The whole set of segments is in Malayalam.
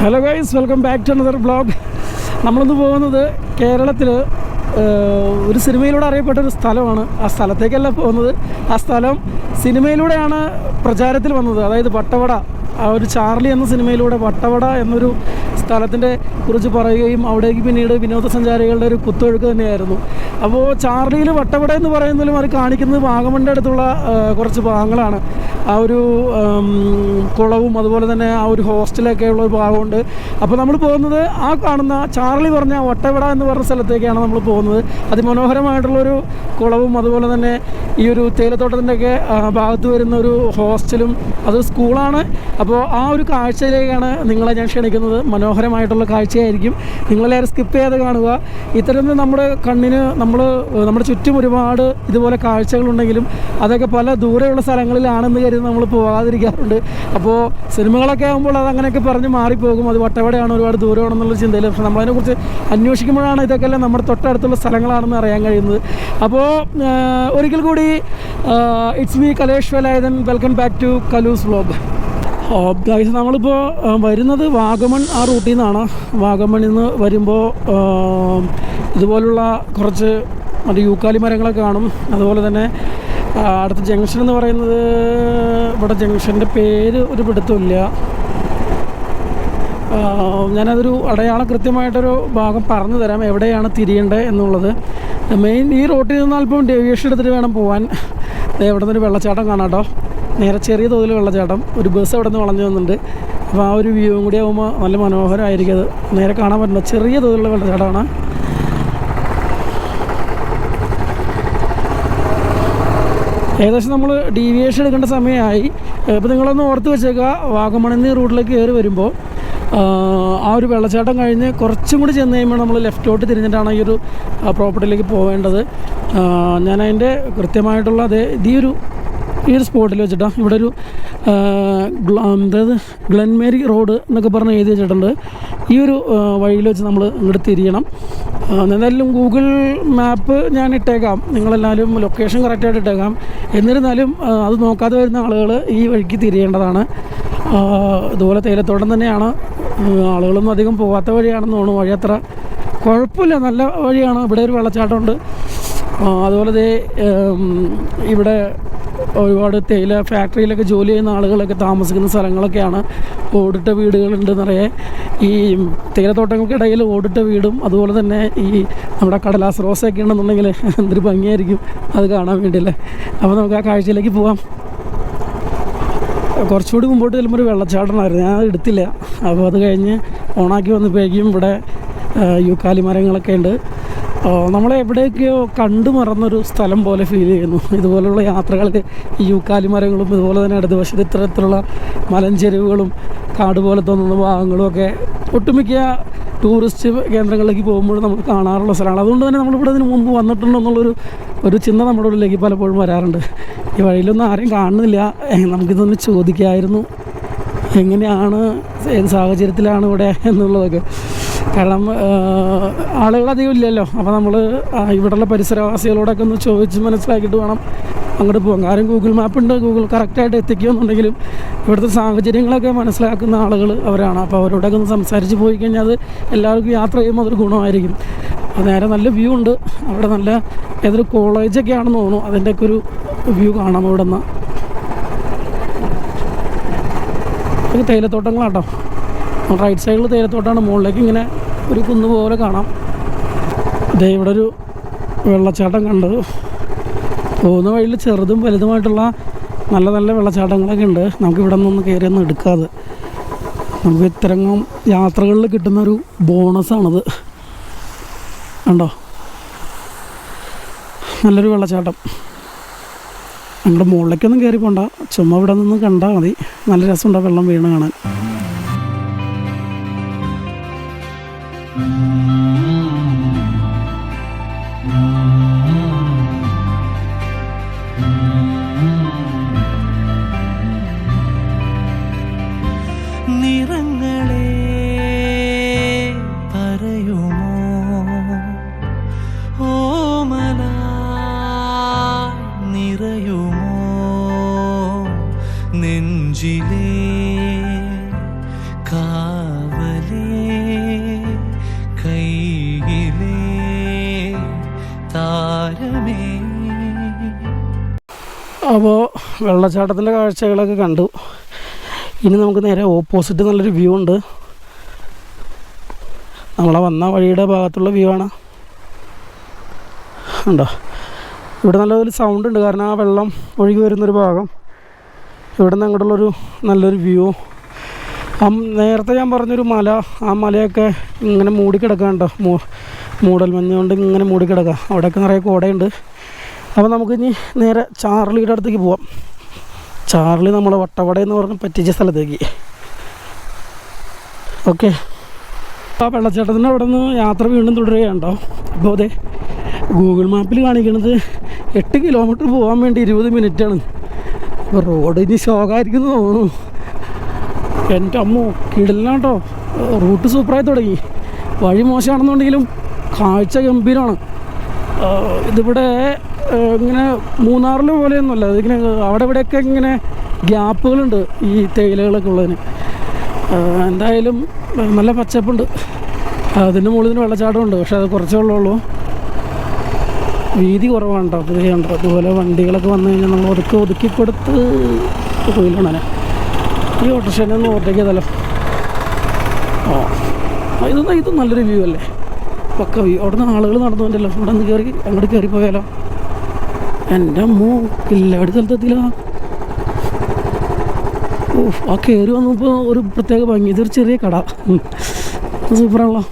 Hello guys welcome back to another blog നമ്മളിന്ന് പോകുന്നത് കേരളത്തിൽ ഒരു സിനിമയിലൂടെ അറിയപ്പെട്ട ഒരു സ്ഥലമാണ്. ആ സ്ഥലത്തേക്കല്ല പോകുന്നത്. ആ സ്ഥലം സിനിമയിലൂടെയാണ് പ്രചാരത്തിൽ വന്നത്. അതായത് വട്ടവട ആ ഒരു ചാർലി എന്ന സിനിമയിലൂടെ വട്ടവട എന്നൊരു സ്ഥലത്തിന്റെ കുറിച്ച് പറയുകയും അവിടേക്ക് പിന്നീട് വിനോദസഞ്ചാരികളുടെ ഒരു കുത്തൊഴുക്ക് തന്നെയായിരുന്നു. അപ്പോൾ ചാർലിയിൽ വട്ടവട എന്ന് പറയുന്നതിലും അത് കാണിക്കുന്നത് വാഗമണിന്റെ അടുത്തുള്ള കുറച്ച് ഭാഗങ്ങളാണ്. ആ ഒരു കുളവും അതുപോലെ തന്നെ ആ ഒരു ഹോസ്റ്റലൊക്കെ ഉള്ള ഒരു ഭാഗമുണ്ട്. അപ്പോൾ നമ്മൾ പോകുന്നത് ആ കാണുന്ന ചാർലി പറഞ്ഞ വട്ടവട എന്ന് പറഞ്ഞ സ്ഥലത്തേക്കാണ് നമ്മൾ പോകുന്നത്. അതിമനോഹരമായിട്ടുള്ളൊരു കുളവും അതുപോലെ തന്നെ ഈ ഒരു തേയിലത്തോട്ടത്തിന്റെയൊക്കെ ഭാഗത്ത് വരുന്ന ഒരു ഹോസ്റ്റലും അത് സ്കൂളാണ്. അപ്പോൾ ആ ഒരു കാഴ്ചയിലേക്കാണ് നിങ്ങളെ ഞാൻ ക്ഷണിക്കുന്നത്. മനോഹരമായിട്ടുള്ള കാഴ്ചയായിരിക്കും. നിങ്ങളേറെ സ്കിപ്പ് ചെയ്ത് കാണുക. ഇത്തരത്തിൽ നമ്മുടെ കണ്ണിന് നമ്മൾ നമ്മുടെ ചുറ്റും ഒരുപാട് ഇതുപോലെ കാഴ്ചകളുണ്ടെങ്കിലും അതൊക്കെ പല ദൂരെയുള്ള സ്ഥലങ്ങളിലാണെന്ന് കരുതി നമ്മൾ പോകാതിരിക്കാറുണ്ട്. അപ്പോൾ സിനിമകളൊക്കെ ആകുമ്പോൾ അത് അങ്ങനെയൊക്കെ പറഞ്ഞ് മാറിപ്പോകും. അത് വട്ടവടയാണ് ഒരുപാട് ദൂരമാണെന്നുള്ള ചിന്തയിൽ. പക്ഷേ നമ്മളതിനെക്കുറിച്ച് അന്വേഷിക്കുമ്പോഴാണ് ഇതൊക്കെ എല്ലാം നമ്മുടെ തൊട്ടടുത്തുള്ള സ്ഥലങ്ങളാണെന്ന് അറിയാൻ കഴിയുന്നത്. അപ്പോൾ ഒരിക്കൽ കൂടി it's me Kalesh Velayudhan. Welcome back to Kalu's vlog guys നമ്മളിപ്പോൾ ആ, വരുന്നത് വാഗമൺ ആ റൂട്ടിൽ നിന്നാണ് വാഗമണിൽ നിന്ന് വരുമ്പോൾ ഇതുപോലുള്ള കുറച്ച് മറ്റേ യൂക്കാലി മരങ്ങളൊക്കെ കാണും. അതുപോലെ തന്നെ അടുത്ത ജംഗ്ഷൻ എന്ന് പറയുന്നത് ഇവിടെ ജംഗ്ഷന്റെ പേര് ഒരു പിടുത്തമില്ല ഞാനതൊരു അടയാളം കൃത്യമായിട്ടൊരു ഭാഗം പറഞ്ഞു തരാം എവിടെയാണ് തിരിയേണ്ടത് എന്നുള്ളത്. മെയിൻ ഈ റോട്ടിൽ നിന്ന് അല്പം ഡേവിയേഷൻ എടുത്തിട്ട് വേണം പോകാൻ ഇവിടെ നിന്നൊരു വെള്ളച്ചാട്ടം കാണാം കേട്ടോ നേരെ ചെറിയ തോതിൽ വെള്ളച്ചാട്ടം. ഒരു ബസ് അവിടെ നിന്ന് വളഞ്ഞു വന്നിട്ടുണ്ട്. അപ്പോൾ ആ ഒരു വ്യൂവും കൂടി ആകുമ്പോൾ നല്ല മനോഹരമായിരിക്കും അത്. നേരെ കാണാൻ പറ്റില്ല ചെറിയ തോതിലുള്ള വെള്ളച്ചാട്ടമാണ്. ഏകദേശം നമ്മൾ ഡീവിയേഷൻ എടുക്കേണ്ട സമയമായി. ഇപ്പോൾ നിങ്ങളൊന്ന് ഓർത്ത് വെച്ചേക്കുക. വാഗമണിന്ന് റൂട്ടിലേക്ക് കയറി വരുമ്പോൾ ആ, ഒരു വെള്ളച്ചാട്ടം കഴിഞ്ഞ് കുറച്ചും കൂടി ചെന്ന് കഴിയുമ്പോൾ നമ്മൾ ലെഫ്റ്റോട്ട് തിരിഞ്ഞിട്ടാണ് ഈ ഒരു പ്രോപ്പർട്ടിയിലേക്ക് പോവേണ്ടത്. ഞാൻ അതിന്റെ കൃത്യമായിട്ടുള്ള അതേ ഈ ഒരു ഈ ഒരു സ്പോട്ടിൽ വെച്ചിട്ടാണ് ഇവിടെ ഒരു അതായത് ഗ്ലൻമേരി റോഡ് എന്നൊക്കെ പറഞ്ഞ് എഴുതി വെച്ചിട്ടുണ്ട്. ഈ ഒരു വഴിയിൽ വെച്ച് നമ്മൾ ഇങ്ങോട്ട് തിരിയണം. എന്തായാലും ഗൂഗിൾ മാപ്പ് ഞാൻ ഇട്ടേക്കാം. നിങ്ങളെല്ലാവരും ലൊക്കേഷൻ കറക്റ്റായിട്ട് ഇട്ടേക്കാം. എന്നിരുന്നാലും അത് നോക്കാതെ വരുന്ന ആളുകൾ ഈ വഴിക്ക് തിരിയേണ്ടതാണ്. ഇതുപോലെ തേയിലത്തോട്ടം തന്നെയാണ്. ആളുകളൊന്നും അധികം പോകാത്ത വഴിയാണെന്ന് തോന്നുന്നു. വഴി അത്ര കുഴപ്പമില്ല. നല്ല വഴിയാണ്. ഇവിടെ ഒരു വെള്ളച്ചാട്ടമുണ്ട്. അതുപോലെ ദേ ഇവിടെ ഒരുപാട് തേയില ഫാക്ടറിയിലൊക്കെ ജോലി ചെയ്യുന്ന ആളുകളൊക്കെ താമസിക്കുന്ന സ്ഥലങ്ങളൊക്കെയാണ്. ഓടിട്ട വീടുകളുണ്ട് നിറയെ. ഈ തേയിലത്തോട്ടങ്ങൾക്കിടയിൽ ഓടിട്ട വീടും അതുപോലെ തന്നെ ഈ നമ്മുടെ കടലാസ് റോസൊക്കെ ഉണ്ടെന്നുണ്ടെങ്കിൽ എന്തൊരു ഭംഗിയായിരിക്കും. അത് കാണാൻ വേണ്ടിയല്ലേ? അപ്പോൾ നമുക്ക് ആ കാഴ്ചയിലേക്ക് പോവാം. കുറച്ചുകൂടി മുമ്പോട്ട് ചെല്ലുമ്പോൾ ഒരു വെള്ളച്ചാട്ടമായിരുന്നു. ഞാൻ എടുത്തില്ല. അപ്പോൾ അത് കഴിഞ്ഞ് ഓണാക്കി വന്നപ്പോഴേക്കും ഇവിടെ യുക്കാലി മരങ്ങളൊക്കെ ഉണ്ട്. നമ്മളെ എവിടെയൊക്കെയോ കണ്ടു മറന്നൊരു സ്ഥലം പോലെ ഫീൽ ചെയ്യുന്നു. ഇതുപോലെയുള്ള യാത്രകൾ ഈ യൂക്കാലി മരങ്ങളും ഇതുപോലെ തന്നെ അടുത്ത വശത്ത് ഇത്തരത്തിലുള്ള മലഞ്ചെരുവുകളും കാട് പോലെ തോന്നുന്ന ഭാഗങ്ങളും ഒക്കെ ഒട്ടുമിക്ക ടൂറിസ്റ്റ് കേന്ദ്രങ്ങളിലേക്ക് പോകുമ്പോൾ നമ്മൾ കാണാറുള്ള സ്ഥലമാണ്. അതുകൊണ്ട് തന്നെ നമ്മളിവിടെ ഇതിന് മുമ്പ് വന്നിട്ടുണ്ടോ എന്നുള്ളൊരു ഒരു ചിന്ത നമ്മുടെ ഉള്ളിലേക്ക് പലപ്പോഴും വരാറുണ്ട്. ഈ വഴിയിലൊന്നും ആരെയും കാണുന്നില്ല. നമുക്കിതൊന്ന് ചോദിക്കായിരുന്നു. എങ്ങനെയാണ് ഏത് സാഹചര്യത്തിലാണ് ഇവിടെ എന്നുള്ളതൊക്കെ. കാരണം ആളുകളധികം ഇല്ലല്ലോ. അപ്പോൾ നമ്മൾ ഇവിടെയുള്ള പരിസരവാസികളോടൊക്കെ ഒന്ന് ചോദിച്ച് മനസ്സിലാക്കിയിട്ട് വേണം അങ്ങോട്ട് പോകാം കാരണം ഗൂഗിൾ മാപ്പുണ്ട് ഗൂഗിൾ കറക്റ്റായിട്ട് എത്തിക്കുമെന്നുണ്ടെങ്കിലും ഇവിടുത്തെ സാഹചര്യങ്ങളൊക്കെ മനസ്സിലാക്കുന്ന ആളുകൾ അവരാണ്. അപ്പോൾ അവരോടൊക്കെ ഒന്ന് സംസാരിച്ച് പോയി കഴിഞ്ഞാൽ അത് എല്ലാവർക്കും യാത്ര ചെയ്യുമ്പോൾ അതൊരു ഗുണമായിരിക്കും. നേരെ നല്ല വ്യൂ ഉണ്ട്. അവിടെ നല്ല ഏതൊരു കോളേജൊക്കെ ആണെന്ന് തോന്നുന്നു. അതിന്റെയൊക്കെ ഒരു വ്യൂ കാണാം അവിടെ നിന്ന്. ഇത് തേയിലത്തോട്ടങ്ങളാട്ടോ. റൈറ്റ് സൈഡിൽ തേയിലത്തോട്ടമാണ് മുകളിലേക്ക് ഇങ്ങനെ ഒരു കുന്ന് പോലെ കാണാം. ദേ ഇവിടെ ഒരു വെള്ളച്ചാട്ടം കണ്ടത്. പോകുന്ന വഴിയിൽ ചെറുതും വലുതുമായിട്ടുള്ള നല്ല നല്ല വെള്ളച്ചാട്ടങ്ങളൊക്കെ ഉണ്ട്. നമുക്ക് ഇവിടെ നിന്നൊന്ന് കയറി ഒന്നും എടുക്കാതെ. നമുക്ക് ഇത്തരം യാത്രകളിൽ കിട്ടുന്ന ഒരു ബോണസാണത് കണ്ടോ നല്ലൊരു വെള്ളച്ചാട്ടം. നമ്മുടെ മുകളിലേക്കൊന്നും കയറി പോണ്ട ചുമ്മാ ഇവിടെ നിന്ന് കണ്ടാൽ മതി. നല്ല രസമുണ്ടാവും വെള്ളം വീണ് കാണാൻ. താരമേ. അപ്പോൾ വെള്ളച്ചാട്ടത്തിന്റെ കാഴ്ചകളൊക്കെ കണ്ടു. ഇനി നമുക്ക് നേരെ ഓപ്പോസിറ്റ് നല്ലൊരു വ്യൂ ഉണ്ട്. നമ്മളെ വന്ന വഴിയുടെ ഭാഗത്തുള്ള വ്യൂ ആണ്. ഉണ്ടോ ഇവിടെ നല്ലൊരു സൗണ്ട് ഉണ്ട്. കാരണം ആ വെള്ളം ഒഴുകി വരുന്നൊരു ഭാഗം. ഇവിടെ നിന്ന് അങ്ങോട്ടുള്ളൊരു നല്ലൊരു വ്യൂ നേരത്തെ ഞാൻ പറഞ്ഞൊരു മല ആ മലയൊക്കെ ഇങ്ങനെ മൂടിക്കിടക്കാണ്ടോ മൂ മൂടൽ മഞ്ഞ് കൊണ്ട് ഇങ്ങനെ മൂടിക്കിടക്കാം. അവിടെയൊക്കെ നിറയെ കോടയുണ്ട്. അപ്പോൾ നമുക്കിനി നേരെ ചാർലിയുടെ അടുത്തേക്ക് പോവാം. ചാർലി നമ്മളെ വട്ടവട എന്ന് പറഞ്ഞ് പറ്റിച്ച സ്ഥലത്തേക്ക്. ഓക്കെ. ആ വെള്ളച്ചാട്ടത്തിന്റെ അവിടെ നിന്ന് യാത്ര വീണ്ടും തുടരുകയുണ്ടോ അപ്പോൾ അതെ ഗൂഗിൾ മാപ്പിൽ കാണിക്കുന്നത് എട്ട് കിലോമീറ്റർ പോകാൻ വേണ്ടി ഇരുപത് മിനിറ്റാണ്. അപ്പോൾ റോഡ് ഇനി ശോകമായിരിക്കും തോന്നുന്നു. എന്റെ അമ്മോ കിടലിനാട്ടോ. റൂട്ട് സൂപ്പറായി തുടങ്ങി. വഴി മോശമാണെന്നുണ്ടെങ്കിലും കാഴ്ച ഗംഭീരമാണ് ഇതിവിടെ ഇങ്ങനെ മൂന്നാറിൽ പോലെയൊന്നുമല്ല. ഇതിങ്ങനെ അവിടെ ഇവിടെയൊക്കെ ഇങ്ങനെ ഗ്യാപ്പുകളുണ്ട് ഈ തേയിലകളൊക്കെ ഉള്ളതിന്. എന്തായാലും നല്ല പച്ചപ്പുണ്ട്. അതിന്റെ മുകളിൽ നിന്ന് വെള്ളച്ചാട്ടമുണ്ട്. പക്ഷെ അത് കുറച്ചേ ഉള്ളൂ വീതി കുറവാണ് കേട്ടോ. ചെയ്യണ്ട അതുപോലെ വണ്ടികളൊക്കെ വന്നു കഴിഞ്ഞാൽ നമ്മൾ ഒതുക്കി ഒതുക്കി കൊടുത്ത് ഈ ഓട്ടോറിക്ഷനെ ഒന്ന് ഓവർടേക്ക് ചെയ്താലോ? ആ. ഇത് ഇത് നല്ലൊരു വ്യൂ അല്ലേ? പക്ക വ്യൂ അവിടെ നിന്ന് ആളുകൾ നടന്നുകൊണ്ടല്ലോ. ഇവിടെ നിന്ന് കയറി അങ്ങോട്ട് കയറി പോയാലോ? എന്റെ അമ്മോ എല്ലാവരും സ്ഥലത്തെത്തില്ല ഓ ആ കയറി വന്നപ്പോൾ ഒരു പ്രത്യേക ഭംഗി. ഇതൊരു ചെറിയ കട. സൂപ്പറാണല്ലോ.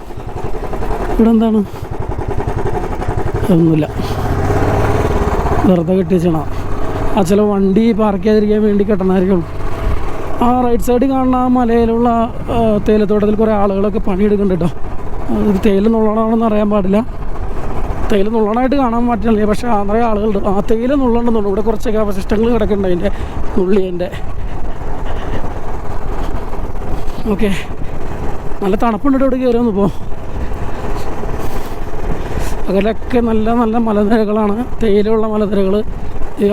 ഇവിടെ എന്താണ്? ഒന്നുമില്ല. വെറുതെ കെട്ടിച്ചണ ആ ചില വണ്ടി പാർക്ക് ചെയ്യാതിരിക്കാൻ വേണ്ടി കെട്ടണമായിരിക്കും ആ റൈറ്റ് സൈഡിൽ കാണുന്ന ആ മലയിലുള്ള തേയിലത്തോട്ടത്തിൽ കുറേ ആളുകളൊക്കെ പണിയെടുക്കുന്നുണ്ട് കേട്ടോ ഇത് തേയില നുള്ളണമാണെന്ന് അറിയാൻ പാടില്ല. തേയില നുള്ളണമായിട്ട് കാണാൻ പറ്റില്ല പക്ഷേ നിറയെ ആളുകളുണ്ട്. ആ തേയില നുള്ളണമെന്നുണ്ട് ഇവിടെ കുറച്ചൊക്കെ അവശിഷ്ടങ്ങൾ കിടക്കുന്നുണ്ട് അതിന്റെ നുള്ളിയതിന്റെ ഓക്കെ. നല്ല തണുപ്പുണ്ട് ഇവിടെ കയറി വന്നപ്പോൾ അകലൊക്കെ നല്ല നല്ല മലനിരകളാണ്. തേയിലുള്ള മലനിരകൾ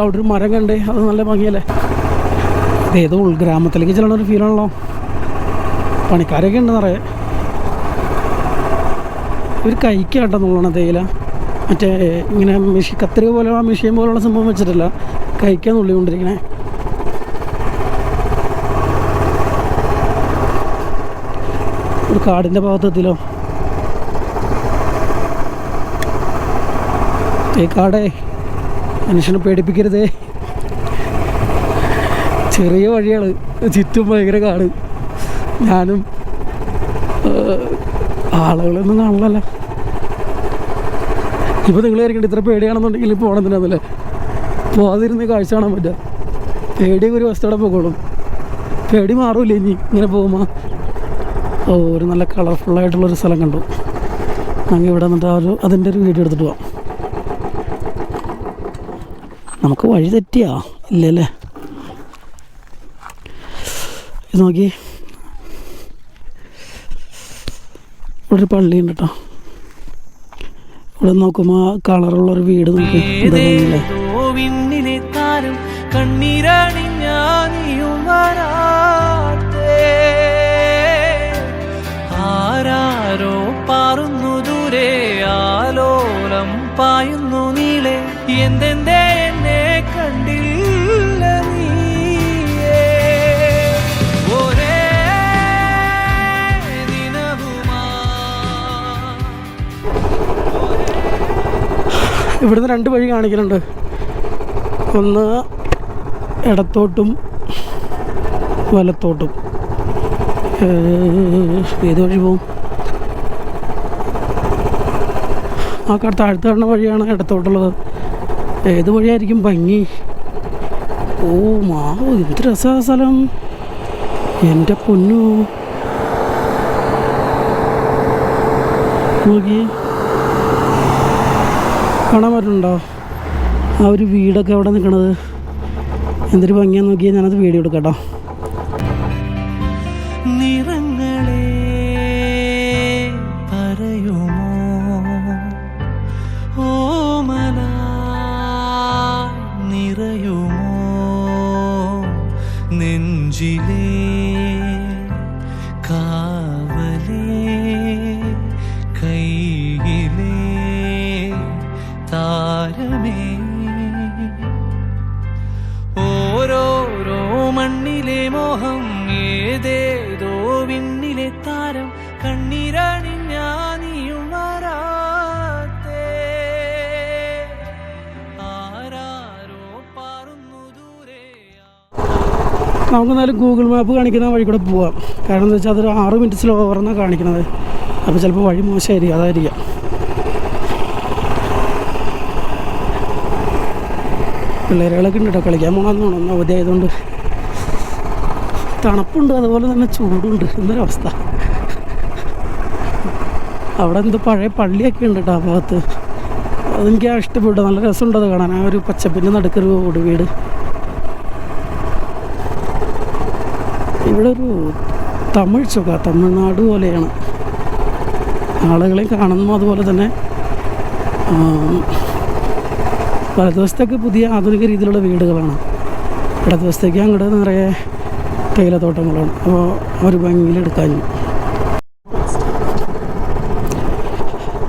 അവിടെ ഒരു മരം കണ്ടേ അത് നല്ല ഭംഗിയല്ലേ? ഏതോ ഉൾഗ്രാമത്തിലേക്ക് ചെല്ലണ ഒരു ഫീലാണല്ലോ പണിക്കാരൊക്കെ ഉണ്ട് നിറയെ. ഒരു കൈക്കാട്ടോ നുള്ളണ തേയില മറ്റേ ഇങ്ങനെ മെഷീൻ കത്രിക പോലെ ആ മെഷീൻ പോലുള്ള സംഭവം വെച്ചിട്ടില്ല കൈക്കാ നുള്ളിക്കൊണ്ടിരിക്കണേ ഒരു കാടിന്റെ ഭാഗത്ത് എത്തിയല്ലോ. ഈ കാടേ മനുഷ്യനെ പേടിപ്പിക്കരുതേ. ചെറിയ വഴിയാണ്. ചുറ്റും ഭയങ്കര കാട്. ഞാനും ആളുകളൊന്നും കാണില്ല ഇപ്പോൾ നിങ്ങൾ കാര്യം ഇത്ര പേടിയാണെന്നുണ്ടെങ്കിൽ പോകണതിനല്ലേ പോകാതിരുന്ന് കാഴ്ച കാണാൻ പറ്റുക പേടിയൊക്കെ ഒരു വസ്തുവിടെ പോകോളും. പേടി മാറൂല ഇനി ഇങ്ങനെ പോകുമ്പോൾ ഓ ഒരു നല്ല കളർഫുള്ളായിട്ടുള്ളൊരു സ്ഥലം കണ്ടു. ഞങ്ങൾ ഇവിടെ നിന്നിട്ട് ആ ഒരു അതിന്റെ ഒരു വീഡിയോ എടുത്തിട്ട് പോവാം. നമുക്ക് വഴി തെറ്റിയാ. ഇല്ലല്ലേ ഇത് നോക്കി ഇവിടെ ഒരു പള്ളിയുണ്ട് കേട്ടോ. ഇവിടെ നോക്കുമ്പോൾ കളറുള്ളൊരു വീട് നോക്കി. കണ്ണീരാണി ഞാൻ ഏതേതോ ഇവിടുന്ന് രണ്ട് വഴി കാണിക്കുന്നുണ്ട് ഒന്ന് ഇടത്തോട്ടും വലത്തോട്ടും. ഏത് വഴി പോവും? ആ താഴത്ത് കാണുന്ന വഴിയാണ് ഇടത്തോട്ടുള്ളത്. ഏത് വഴിയായിരിക്കും ഭംഗി? ഓ മാവ് എന്ത് രസാ സ്ഥലം. എന്റെ പൊന്നു. നോക്കി കാണാൻ പറ്റുന്നുണ്ടോ? ആ ഒരു വീടൊക്കെ അവിടെ നിൽക്കണത് എന്തൊരു ഭംഗിയാന്ന് നോക്കിയാൽ ഞാനത് വീഡിയോ എടുക്കാം കേട്ടോ എന്നാലും ഗൂഗിൾ മാപ്പ് കാണിക്കുന്ന വഴി കൂടെ പോവാം. കാരണം എന്താ വെച്ചാൽ അതൊരു ആറ് മിനിറ്റ് സ്ലോ ഓവറെന്നാണ് കാണിക്കുന്നത് അപ്പോൾ ചിലപ്പോൾ വഴി മോശമായിരിക്കും അതായിരിക്കാം. പിള്ളേരുകളൊക്കെ ഉണ്ട് കേട്ടോ കളിക്കാൻ പോകണമെന്ന് ഒന്ന് അവധി ആയതുകൊണ്ട് തണുപ്പുണ്ട് അതുപോലെ തന്നെ ചൂടുണ്ട്. എന്നൊരവസ്ഥ അവിടെ എന്തോ പഴയ പള്ളിയൊക്കെ ഉണ്ട് കേട്ടോ ആ ഭാഗത്ത്. അതെനിക്ക് ഇഷ്ടപ്പെട്ടു. നല്ല രസമുണ്ട് അത് കാണാൻ. ആ ഒരു പച്ചപ്പിന്റെ നടുക്കൊരു വീട്. ഇവിടെ ഒരു തമിഴ് സുഖ തമിഴ്നാട് പോലെയാണ്. ആളുകളെ കാണുന്നു അതുപോലെ തന്നെ വലതുവശത്തൊക്കെ പുതിയ ആധുനിക രീതിയിലുള്ള വീടുകളാണ്. ഇടതുവശത്തേക്ക് അങ്ങോട്ട് നിറയെ തേയിലത്തോട്ടങ്ങളാണ് അപ്പോൾ അവർ ഭംഗിയിലെടുക്കാൻ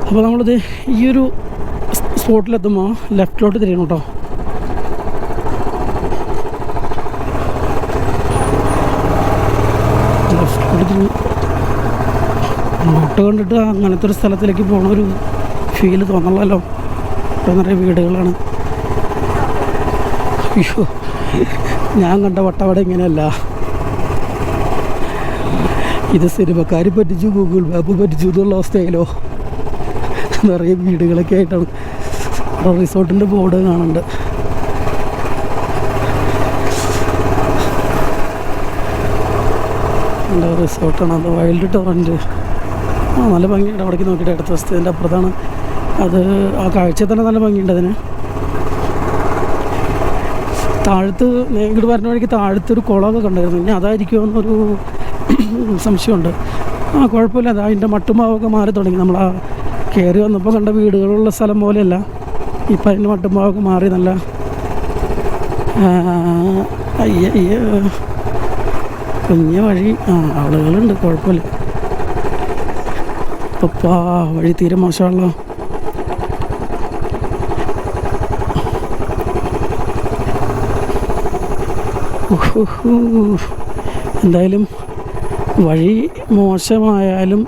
അപ്പോൾ നമ്മളിത് ഈ ഒരു സ്പോട്ടിലെത്തുമ്പോൾ ലെഫ്റ്റിലോട്ട് തിരിയണം കേട്ടോ. ലെഫ്റ്റിലോട്ട് നോട്ട് കണ്ടിട്ട് അങ്ങനത്തെ ഒരു സ്ഥലത്തിലേക്ക് പോകണ ഒരു ഫീൽ തോന്നണല്ലോ ഇപ്പം നിറയെ വീടുകളാണ്. അയ്യോ ഞാൻ കണ്ട വട്ടവട ഇങ്ങനെയല്ല. ഇത് സിനിമക്കാർ പറ്റിച്ചു ഗൂഗിൾ മാപ്പ് പറ്റിച്ചു എന്നുള്ള അവസ്ഥയിലോ നിറയെ വീടുകളൊക്കെ ആയിട്ടാണ്. റിസോർട്ടിന്റെ ബോർഡ് കാണുന്നുണ്ട് എന്റെ റിസോർട്ടാണ്? അത് വൈൽഡ് ടോറന്റ് ആ നല്ല ഭംഗിയുണ്ട്. അവിടേക്ക് നോക്കിയിട്ട് അടുത്ത വശത്തിന്റെ അപ്പുറത്താണ്. അത് ആ കാഴ്ച തന്നെ നല്ല ഭംഗിയുണ്ട് അതിന്. താഴത്ത് ഇങ്ങോട്ട് വരുന്ന വഴിക്ക് താഴത്ത് ഒരു കുളമൊക്കെ കണ്ടായിരുന്നു. ഇനി അതായിരിക്കുമോ എന്നൊരു സംശയമുണ്ട്. ആ കുഴപ്പമില്ല. അത് അതിന്റെ മട്ടുമാവൊക്കെ മാറി തുടങ്ങി. നമ്മൾ ആ കയറി വന്നപ്പോൾ കണ്ട വീടുകളുള്ള സ്ഥലം പോലെയല്ല. ഇപ്പം അതിന്റെ മട്ടുമാവൊക്കെ മാറി നല്ല അയ്യ കുഞ്ഞ വഴി. ആ ആളുകളുണ്ട് കുഴപ്പമില്ല. പപ്പാ വഴി തീരെ മോശമാണല്ലോ. എന്തായാലും വഴി മോശമായാലും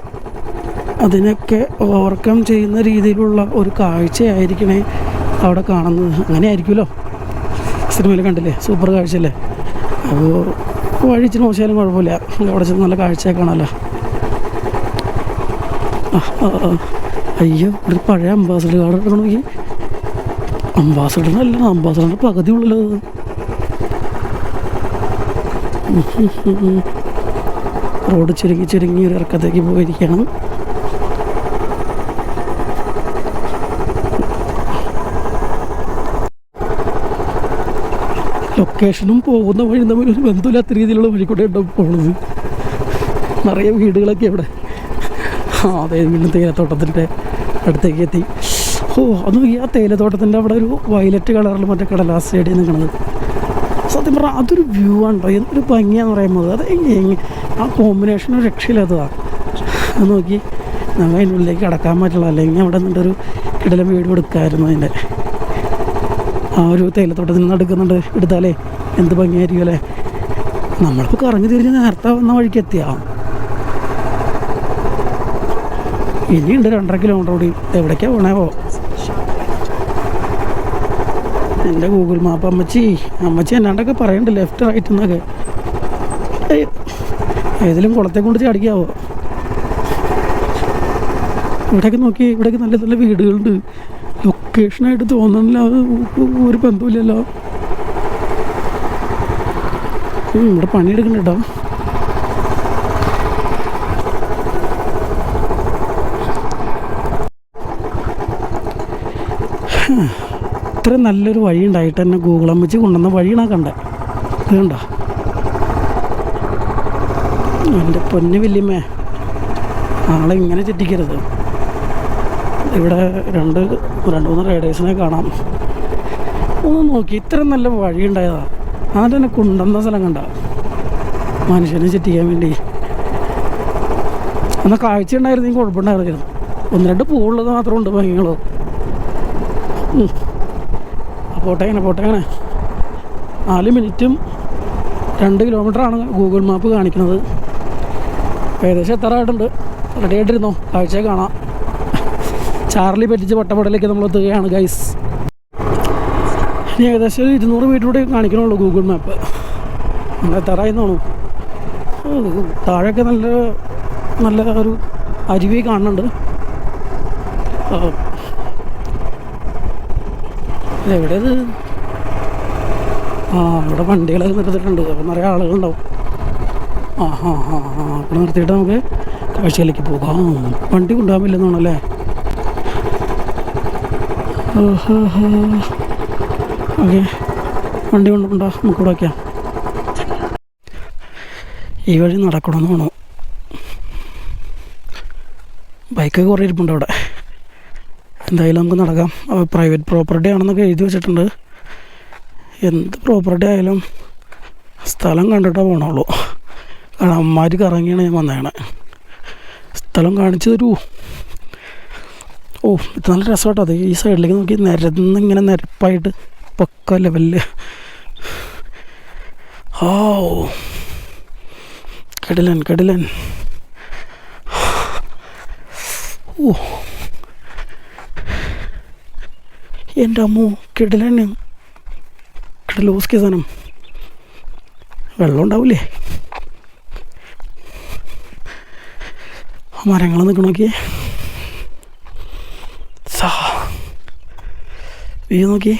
അതിനൊക്കെ ഓവർകം ചെയ്യുന്ന രീതിയിലുള്ള ഒരു കാഴ്ചയായിരിക്കണേ അവിടെ കാണുന്നത്. അങ്ങനെ ആയിരിക്കുമല്ലോ സിനിമയിൽ കണ്ടില്ലേ? സൂപ്പർ കാഴ്ചയല്ലേ? അപ്പോൾ വഴി ഇച്ചിരി കുഴപ്പമില്ല. അവിടെ ചെന്ന് നല്ല കാഴ്ചയൊക്കെ കാണാമല്ലോ. അയ്യോ ഒരു പഴയ അംബാസഡർ കാർഡ് എടുക്കണമെങ്കിൽ അല്ല അംബാസഡറിന്റെ പകുതി ഉള്ളല്ലോ. റോഡ് ചുരുങ്ങി ചുരുങ്ങി ഒരു ഇറക്കത്തേക്ക് പോയിരിക്കണം ലൊക്കേഷനും പോകുന്ന വഴി തമ്മിൽ ഒരു ബന്ധമില്ലാത്ത രീതിയിലുള്ള വഴി കൂടെ ഉണ്ടാവും പോണത്. നിറയെ വീടുകളൊക്കെ ഇവിടെ. ആ അതെ വീണ്ടും തേയിലത്തോട്ടത്തിന്റെ അടുത്തേക്ക് എത്തി. ഓ അത് ഈ ആ തേയിലത്തോട്ടത്തിന്റെ അവിടെ ഒരു വയലറ്റ് കളറിൽ മറ്റേ കടലാസ് ചെടി നിൽക്കണത് സത്യം പറഞ്ഞാൽ അതൊരു വ്യൂ ആണ് എന്തൊരു ഭംഗിയാന്ന് പറയുന്നത്. അത് ആ കോമ്പിനേഷൻ ഒരു രക്ഷയില്ലാത്തതാണ് നോക്കി നമ്മൾ അതിന്റെ ഉള്ളിലേക്ക് കിടക്കാൻ പറ്റില്ല. അല്ലെങ്കിൽ അവിടെ നിന്നിട്ടൊരു കിടലം വീട് കൊടുക്കാമായിരുന്നു അതിന്റെ. ആ ഒരു തേയിലത്തോട്ടത്തിൽ നിന്ന് എടുക്കുന്നുണ്ട് എടുത്താലേ എന്ത് ഭംഗിയായിരിക്കും അല്ലേ? നമ്മളിപ്പോൾ കറങ്ങി തിരിഞ്ഞ് നേരത്തെ വന്ന വഴിക്ക് എത്തിയാ. ഇനിയുണ്ട് രണ്ടര കിലോമീറ്റർ കൂടി. എവിടേക്കാ പോണേ പോ? എന്റെ ഗൂഗിൾ മാപ്പ് അമ്മച്ചി. അമ്മച്ചി എന്നാണ്ടൊക്കെ പറയണ്ട് ലെഫ്റ്റ് റൈറ്റ് എന്നൊക്കെ. ഏതെങ്കിലും കുളത്തെ കൊണ്ട് ചാടിക്കാവോ? ഇവിടെയൊക്കെ നോക്കി ഇവിടെയൊക്കെ നല്ല നല്ല വീടുകളുണ്ട്. ലൊക്കേഷനായിട്ട് തോന്നണില്ല. അത് ഒരു ബന്ധമില്ലല്ലോ ഇവിടെ പണിയെടുക്കണ്ട കേട്ടോ. ഇത്ര നല്ലൊരു വഴി ഉണ്ടായിട്ട് തന്നെ ഗൂഗിൾ അമ്മച്ച് കൊണ്ടുവന്ന വഴിയാണ് കണ്ടേ ഇത് കണ്ടോ? എന്റെ പൊന്നു വല്യമ്മേ ആളെ ഇങ്ങനെ ചുറ്റിക്കരുത് ഇവിടെ രണ്ട് രണ്ട് മൂന്ന് റൈഡേഴ്സിനെ കാണാം. ഒന്ന് നോക്കി ഇത്ര നല്ല വഴി ഉണ്ടായതാ അതിന്റെ തന്നെ കുണ്ടെന്ന സ്ഥലം കണ്ട. മനുഷ്യനെ ചെറ്റിക്കാൻ വേണ്ടി. എന്നാൽ കാഴ്ച ഉണ്ടായിരുന്നെങ്കിൽ കുഴപ്പമുണ്ടായിരുന്നു ഒന്ന് രണ്ട് പൂവുള്ളത് മാത്രമുണ്ട് ഭംഗികളോ. ഉം. ആ പോട്ടെ അങ്ങനെ പോട്ടെ അങ്ങനെ. നാല് മിനിറ്റും രണ്ട് കിലോമീറ്ററാണ് ഗൂഗിൾ മാപ്പ് കാണിക്കുന്നത്. ഏകദേശം എത്ര ആയിട്ടുണ്ട്? റെഡി ആയിട്ടിരുന്നോ? കാഴ്ച കാണാം. ചാർലി പറ്റിച്ച് പട്ടപ്പടലേക്ക് നമ്മൾ എത്തുകയാണ് ഗൈസ് ഇനി ഏകദേശം ഒരു ഇരുന്നൂറ് മീറ്റർ കൂടെ കാണിക്കണുള്ളൂ ഗൂഗിൾ മാപ്പ് നമ്മൾ എത്താറായി തോന്നുന്നു താഴെയൊക്കെ നല്ല നല്ല ഒരു അരുവി കാണുന്നുണ്ട്. എവിടെ എവിടെയത് ആ ഇവിടെ വണ്ടികളൊക്കെ നിർത്തിയിട്ടുണ്ട്. അപ്പം നിറയെ ആളുകളുണ്ടാവും. ആ ഹാ ഹാ ഹാ അവിടെ നിർത്തിയിട്ട് നമുക്ക് കാഴ്ചയിലേക്ക് പോകാം. വണ്ടി കൊണ്ടുപോകാൻ പറ്റില്ലെന്നാണല്ലേ? ഓക്കെ. വണ്ടി കൊണ്ടുണ്ടോ നമുക്ക് ഇവിടെ വയ്ക്കാം. ഈ വഴി നടക്കണമെന്ന് വേണോ ബൈക്ക് കുറേ ഇരിപ്പുണ്ട് അവിടെ. എന്തായാലും നമുക്ക് നടക്കാം. പ്രൈവറ്റ് പ്രോപ്പർട്ടി ആണെന്നൊക്കെ എഴുതി വെച്ചിട്ടുണ്ട്. എന്ത് പ്രോപ്പർട്ടി ആയാലും സ്ഥലം കണ്ടിട്ടേ പോകണുള്ളൂ കാരണം അമ്മമാർക്ക് കറങ്ങിയാണ് ഞാൻ വന്നതാണ് സ്ഥലം കാണിച്ചു തരൂ ഓ ഇത് നല്ല രസമാട്ടോ. അത് ഈ സൈഡിലേക്ക് നോക്കി നിരന്ന് ഇങ്ങനെ നിരപ്പായിട്ട് പക്ക ലെവലിൽ ഓ. കടലൻ കടലൻ. ഓ. എന്റെ അമ്മോ കിടലൻ കിടലോസ്കി സാധനം. വെള്ളം ഉണ്ടാവില്ലേ മരങ്ങൾ നിൽക്കണോക്കിയേ വ്യൂ നോക്കി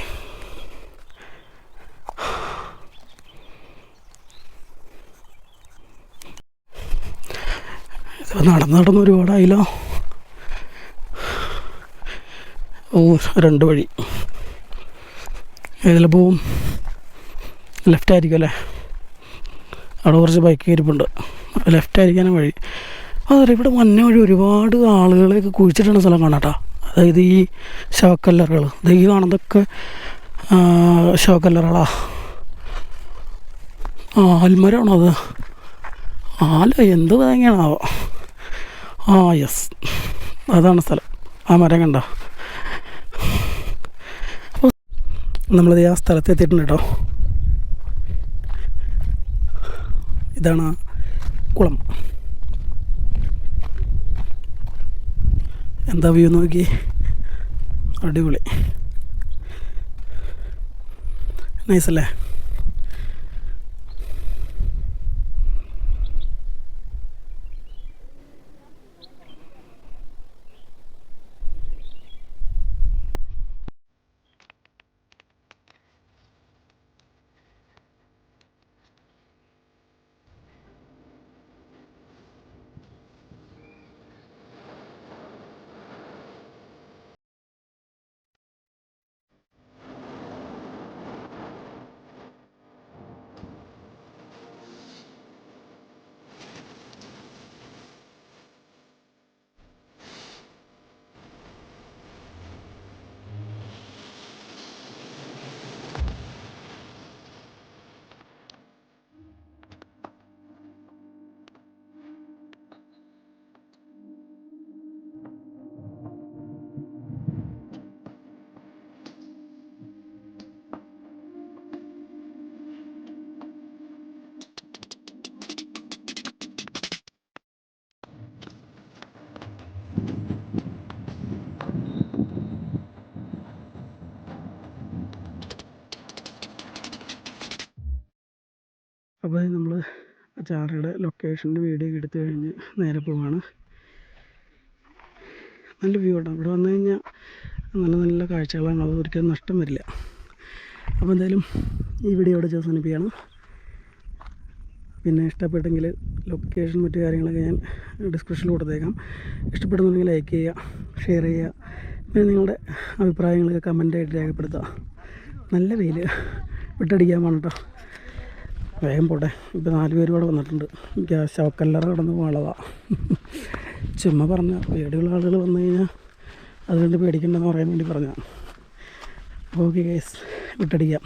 ഇത് നടന്ന് നടന്ന് ഒരുപാടായില്ലോ ഓ രണ്ട് വഴി. ഏതിൽ പോവും. ലെഫ്റ്റ് ആയിരിക്കും അല്ലേ? അവിടെ കുറച്ച് ബൈക്ക് കയറിപ്പുണ്ട്. ലെഫ്റ്റ് ആയിരിക്കാനും വഴി. അതല്ല ഇവിടെ മഞ്ഞ വഴി ഒരുപാട് ആളുകളെയൊക്കെ കുഴിച്ചിട്ടുള്ള സ്ഥലം കാണാട്ടാ അതായത് ഈ ശവക്കല്ലറുകൾ ഈ കാണുന്നതൊക്കെ ശവക്കല്ലറുകളാ ആൽമരമാണോ അത്? ആല എന്ത് തേങ്ങയാണാവോ. ആ യെസ് അതാണ് സ്ഥലം. ആ മരം കണ്ട? നമ്മളിത് ആ സ്ഥലത്ത് എത്തിയിട്ടുണ്ട് കേട്ടോ. ഇതാണ് കുളം. എന്താ വ്യൂ നോക്കി? അടിപൊളി. നൈസല്ലേ അപ്പോൾ നമ്മൾ ചാറയുടെ ലൊക്കേഷന്റെ വീഡിയോ ഒക്കെ എടുത്തു കഴിഞ്ഞ് നേരെ പോവാണ്. നല്ല വ്യൂ ആണ് ഇവിടെ വന്നു കഴിഞ്ഞാൽ നല്ല നല്ല കാഴ്ചകളാണ് അത് ഒരിക്കലും നഷ്ടം വരില്ല. അപ്പോൾ എന്തായാലും ഈ വീഡിയോ ഇവിടെ അവസാനിപ്പിക്കുകയാണ്. പിന്നെ ഇഷ്ടപ്പെട്ടെങ്കിൽ ലൊക്കേഷൻ മറ്റു കാര്യങ്ങളൊക്കെ ഞാൻ ഡിസ്ക്രിപ്ഷനിൽ കൊടുത്തേക്കാം. ഇഷ്ടപ്പെടുന്നുണ്ടെങ്കിൽ ലൈക്ക് ചെയ്യുക ഷെയർ ചെയ്യുക. പിന്നെ നിങ്ങളുടെ അഭിപ്രായങ്ങളൊക്കെ കമന്റായിട്ട് രേഖപ്പെടുത്തുക. നല്ല വെയിൽ വിട്ടടിക്കാൻ വേണം കേട്ടോ വേഗം പോട്ടെ. ഇപ്പോൾ നാല് പേര് ഇവിടെ വന്നിട്ടുണ്ട്. ഗ്യാസ് ശവക്കല്ലറ കടന്ന് പോകാനുള്ളതാണ് ചുമ്മാ പറഞ്ഞ പേടിയുള്ള ആളുകൾ വന്നു കഴിഞ്ഞാൽ അതുകൊണ്ട് പേടിക്കണ്ടെന്ന് പറയാൻ വേണ്ടി അപ്പോൾ ഓക്കെ ഗ്യാസ് വിട്ടടിക്കാം.